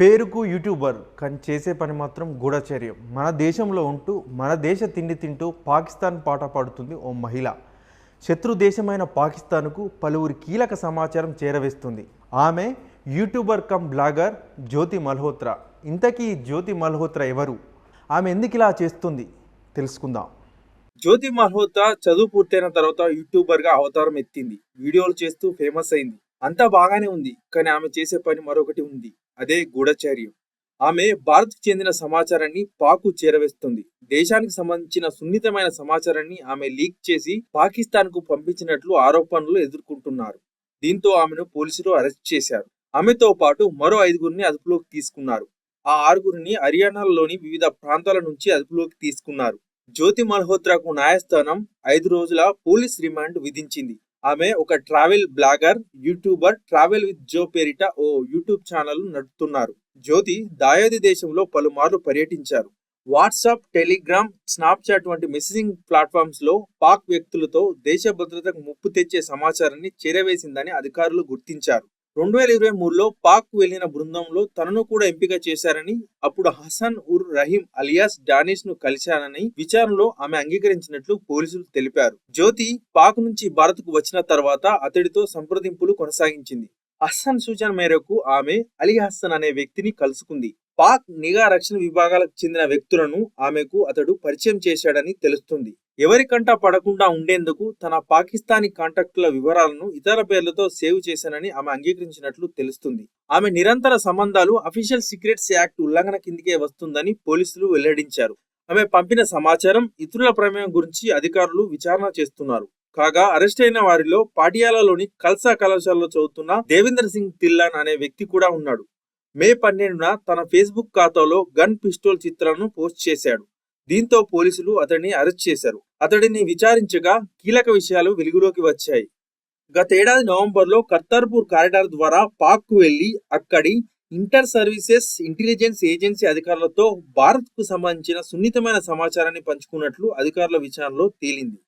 పేరుకు యూట్యూబర్ కానీ చేసే పని మాత్రం గూఢచర్యం. మన దేశంలో ఉంటూ మన దేశ తిండి తింటూ పాకిస్తాన్ పాట పాడుతుంది ఓ మహిళ. శత్రు దేశమైన పాకిస్తాన్కు పలువురి కీలక సమాచారం చేరవేస్తుంది. ఆమె YouTuber come blogger Jyoti Malhotra. ఇంతకీ జ్యోతి మల్హోత్రా ఎవరు? ఆమె ఎందుకు ఇలా చేస్తుంది? తెలుసుకుందాం. జ్యోతి మల్హోత్రా చదువు పూర్తయిన తర్వాత యూట్యూబర్గా అవతారం ఎత్తింది. వీడియోలు చేస్తూ ఫేమస్ అయింది. అంతా బాగానే ఉంది కానీ ఆమె చేసే పని మరొకటి ఉంది. అదే గూఢచర్యం. ఆమె భారత్ చెందిన సమాచారాన్ని పాకు చేరవేస్తుంది. దేశానికి సంబంధించిన సున్నితమైన సమాచారాన్ని ఆమె లీక్ చేసి పాకిస్తాన్కు పంపించినట్లు ఆరోపణలు ఎదుర్కొంటున్నారు. దీంతో ఆమెను పోలీసులు అరెస్ట్ చేశారు. ఆమెతో పాటు మరో ఐదుగురిని అదుపులోకి తీసుకున్నారు. ఆ ఆరుగురిని హర్యానాలోని వివిధ ప్రాంతాల నుంచి అదుపులోకి తీసుకున్నారు. జ్యోతి మల్హోత్రాకు న్యాయస్థానం ఐదు రోజుల పోలీస్ రిమాండ్ విధించింది. ఆమె ఒక travel blogger YouTuber travel with Jo పేరిట ఓ యూట్యూబ్ ఛానల్ నడుపుతున్నారు. జ్యోతి దాయాది దేశంలో పలుమార్లు పర్యటించారు. వాట్సాప్ టెలిగ్రామ్ స్నాప్చాట్ వంటి మెసేజింగ్ ప్లాట్ఫామ్స్లో పాక్ వ్యక్తులతో దేశ భద్రతకు ముప్పు తెచ్చే సమాచారాన్ని చేరవేసిందని అధికారులు గుర్తించారు. రెండు వేల ఇరవై మూడులో పాక్ వెళ్ళిన బృందంలో తనను కూడా ఎంపిక చేశారని అప్పుడు హసన్ ఉర్ రహీం అలియాస్ డానిష్ను కలిశానని విచారణలో ఆమె అంగీకరించినట్లు పోలీసులు తెలిపారు. జ్యోతి పాక్ నుంచి భారత్కు వచ్చిన తర్వాత అతడితో సంప్రదింపులు కొనసాగించింది. హసన్ సూచన మేరకు ఆమె అలీ హసన్ అనే వ్యక్తిని కలుసుకుంది. పాక్ నిఘా రక్షణ విభాగాలకు చెందిన వ్యక్తులను ఆమెకు అతడు పరిచయం చేశాడని తెలుస్తుంది. ఎవరికంటా పడకుండా ఉండేందుకు తన పాకిస్తానీ కాంటాక్టుల వివరాలను ఇతర పేర్లతో సేవ్ చేశానని ఆమె అంగీకరించినట్లు తెలుస్తుంది. ఆమె నిరంతర సంబంధాలు అఫీషియల్ సీక్రెట్స్ యాక్ట్ ఉల్లంఘన కిందికే వస్తుందని పోలీసులు వెల్లడించారు. ఆమె పంపిన సమాచారం ఇతరుల ప్రమేయం గురించి అధికారులు విచారణ చేస్తున్నారు. కాగా అరెస్ట్ అయిన వారిలో పాటియాలలోని కల్సా కళాశాలలో చదువుతున్న దేవేందర్ సింగ్ తిల్లాన్ అనే వ్యక్తి కూడా ఉన్నాడు. మే పన్నెండున తన ఫేస్బుక్ ఖాతాలో గన్ పిస్టోల్ చిత్రాలను పోస్ట్ చేశాడు. దీంతో పోలీసులు అతడిని అరెస్ట్ చేశారు. అతడిని విచారించగా కీలక విషయాలు వెలుగులోకి వచ్చాయి. గతేడాది నవంబర్లో కర్తార్పూర్ కారిడార్ ద్వారా పాక్కు వెళ్ళి అక్కడి ఇంటర్ సర్వీసెస్ ఇంటెలిజెన్స్ ఏజెన్సీ అధికారులతో భారత్కు సంబంధించిన సున్నితమైన సమాచారాన్ని పంచుకున్నట్లు అధికారుల విచారణలో తేలింది.